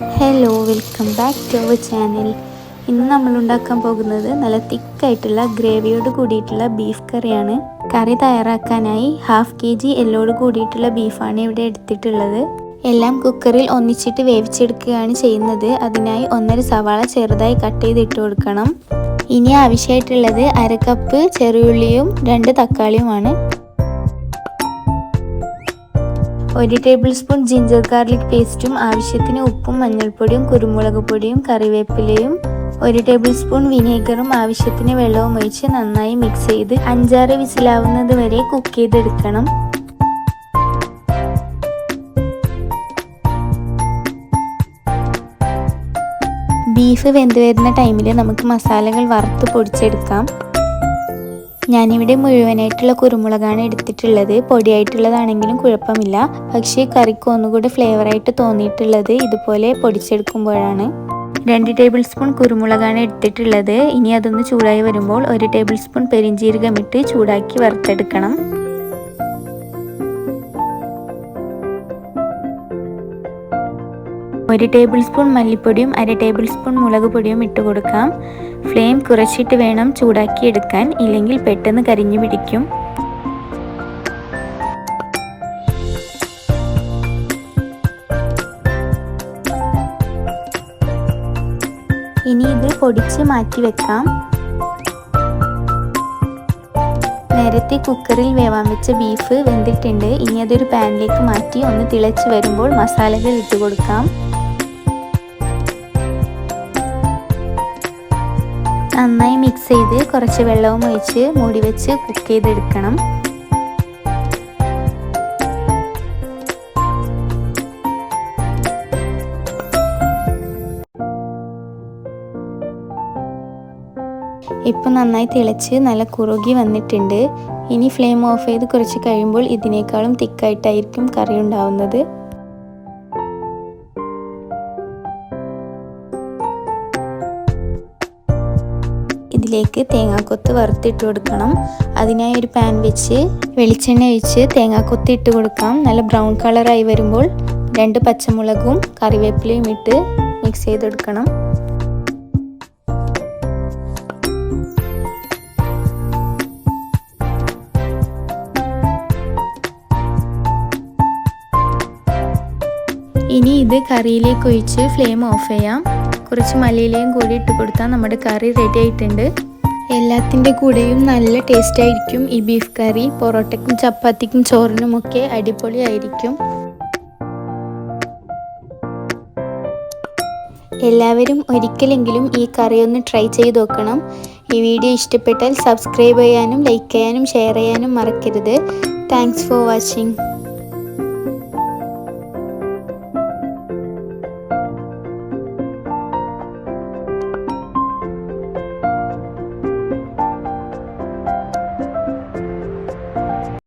Hello welcome back to our channel ഇന്ന് നമ്മൾ ഉണ്ടാക്കാൻ പോകുന്നത് നല്ല തിക്കായിട്ടുള്ള ഗ്രേവിയോട് കൂടിയിട്ടുള്ള ബീഫ് കറിയാണ്. കറി തയ്യാറാക്കാനായി ഹാഫ് കെ ജി എല്ലോട് കൂടിയിട്ടുള്ള ബീഫാണ് ഇവിടെ എടുത്തിട്ടുള്ളത്. എല്ലാം കുക്കറിൽ ഒന്നിച്ചിട്ട് വേവിച്ചെടുക്കുകയാണ് ചെയ്യുന്നത്. അതിനായി ഒന്നര സവാള ചെറുതായി കട്ട് ചെയ്തിട്ട് കൊടുക്കണം. ഇനി ആവശ്യമായിട്ടുള്ളത് അര കപ്പ് ചെറിയുള്ളിയും രണ്ട് തക്കാളിയുമാണ്. ഒരു ടേബിൾ സ്പൂൺ ജിഞ്ചർ ഗാർലിക് പേസ്റ്റും ആവശ്യത്തിന് ഉപ്പും മഞ്ഞൾപ്പൊടിയും കുരുമുളക് പൊടിയും കറിവേപ്പിലയും ഒരു ടേബിൾ സ്പൂൺ വിനേഗറും ആവശ്യത്തിന് വെള്ളവും ഒഴിച്ച് നന്നായി മിക്സ് ചെയ്ത് അഞ്ചാറ് വിസിലാവുന്നത് വരെ കുക്ക് ചെയ്തെടുക്കണം. ബീഫ് വെന്ത് വരുന്ന ടൈമിൽ നമുക്ക് മസാലകൾ വറുത്ത് പൊടിച്ചെടുക്കാം. ഞാനിവിടെ മുഴുവനായിട്ടുള്ള കുരുമുളകാണ് എടുത്തിട്ടുള്ളത്. പൊടിയായിട്ടുള്ളതാണെങ്കിലും കുഴപ്പമില്ല. പക്ഷേ കറിക്ക് ഒന്നുകൂടി ഫ്ലേവറായിട്ട് തോന്നിയിട്ടുള്ളത് ഇതുപോലെ പൊടിച്ചെടുക്കുമ്പോഴാണ്. രണ്ട് ടേബിൾ സ്പൂൺ കുരുമുളകാണ് എടുത്തിട്ടുള്ളത്. ഇനി അതൊന്ന് ചൂടായി വരുമ്പോൾ ഒരു ടേബിൾ സ്പൂൺ പെരിഞ്ചീരകമിട്ട് ചൂടാക്കി വറുത്തെടുക്കണം. ഒരു ടേബിൾ സ്പൂൺ മല്ലിപ്പൊടിയും അര ടേബിൾ സ്പൂൺ മുളക് പൊടിയും ഇട്ട് കൊടുക്കാം. ഫ്ലെയിം കുറച്ചിട്ട് വേണം ചൂടാക്കിയെടുക്കാൻ ഇല്ലെങ്കിൽ പെട്ടെന്ന് കരിഞ്ഞു പിടിക്കും. ഇനി ഇത് പൊടിച്ച് മാറ്റി വെക്കാം. നേരത്തെ കുക്കറിൽ വേവാൻ വെച്ച ബീഫ് വെന്തിട്ടുണ്ട്. ഇനി അതൊരു പാനിലേക്ക് മാറ്റി ഒന്ന് തിളച്ച് വരുമ്പോൾ മസാലകൾ ഇട്ട് കൊടുക്കാം. നന്നായി മിക്സ് ചെയ്ത് കുറച്ച് വെള്ളവും ഒഴിച്ച് മൂടി വെച്ച് കുക്ക് ചെയ്തെടുക്കണം. ഇപ്പം നന്നായി തിളച്ച് നല്ല കുറുകി വന്നിട്ടുണ്ട്. ഇനി ഫ്ലെയിം ഓഫ് ചെയ്ത് കുറച്ച് കഴിയുമ്പോൾ ഇതിനേക്കാളും തിക്കായിട്ടായിരിക്കും കറി ഉണ്ടാവുന്നത്. ഇതിലേക്ക് തേങ്ങാക്കൊത്ത് വറുത്തിട്ട് കൊടുക്കണം. അതിനായി ഒരു പാൻ വെച്ച് വെളിച്ചെണ്ണ ഒഴിച്ച് തേങ്ങാക്കൊത്ത് ഇട്ട് കൊടുക്കാം. നല്ല ബ്രൗൺ കളറായി വരുമ്പോൾ രണ്ട് പച്ചമുളകും കറിവേപ്പിലയും ഇട്ട് മിക്സ് ചെയ്തെടുക്കണം ഇനി ഇത് കറിയിലേക്ക് ഒഴിച്ച് ഫ്ലെയിം ഓഫ് ചെയ്യാം. കുറച്ച് മല്ലിയിലയും കൂടി ഇട്ട് കൊടുത്താൽ നമ്മുടെ കറി റെഡി ആയിട്ടുണ്ട്. എല്ലാത്തിന്റെ കൂടെയും നല്ല ടേസ്റ്റ് ആയിരിക്കും. ഈ ബീഫ് കറി പൊറോട്ടയ്ക്കും ചപ്പാത്തിക്കും ചോറിനും ചോറിനുമൊക്കെ അടിപൊളിയായിരിക്കും. എല്ലാവരും ഒരിക്കലെങ്കിലും ഈ കറി ഒന്ന് ട്രൈ ചെയ്ത് നോക്കണം. ഈ വീഡിയോ ഇഷ്ടപ്പെട്ടാൽ സബ്സ്ക്രൈബ് ചെയ്യാനും ലൈക്ക് ചെയ്യാനും ഷെയർ ചെയ്യാനും മറക്കരുത്. Thanks for watching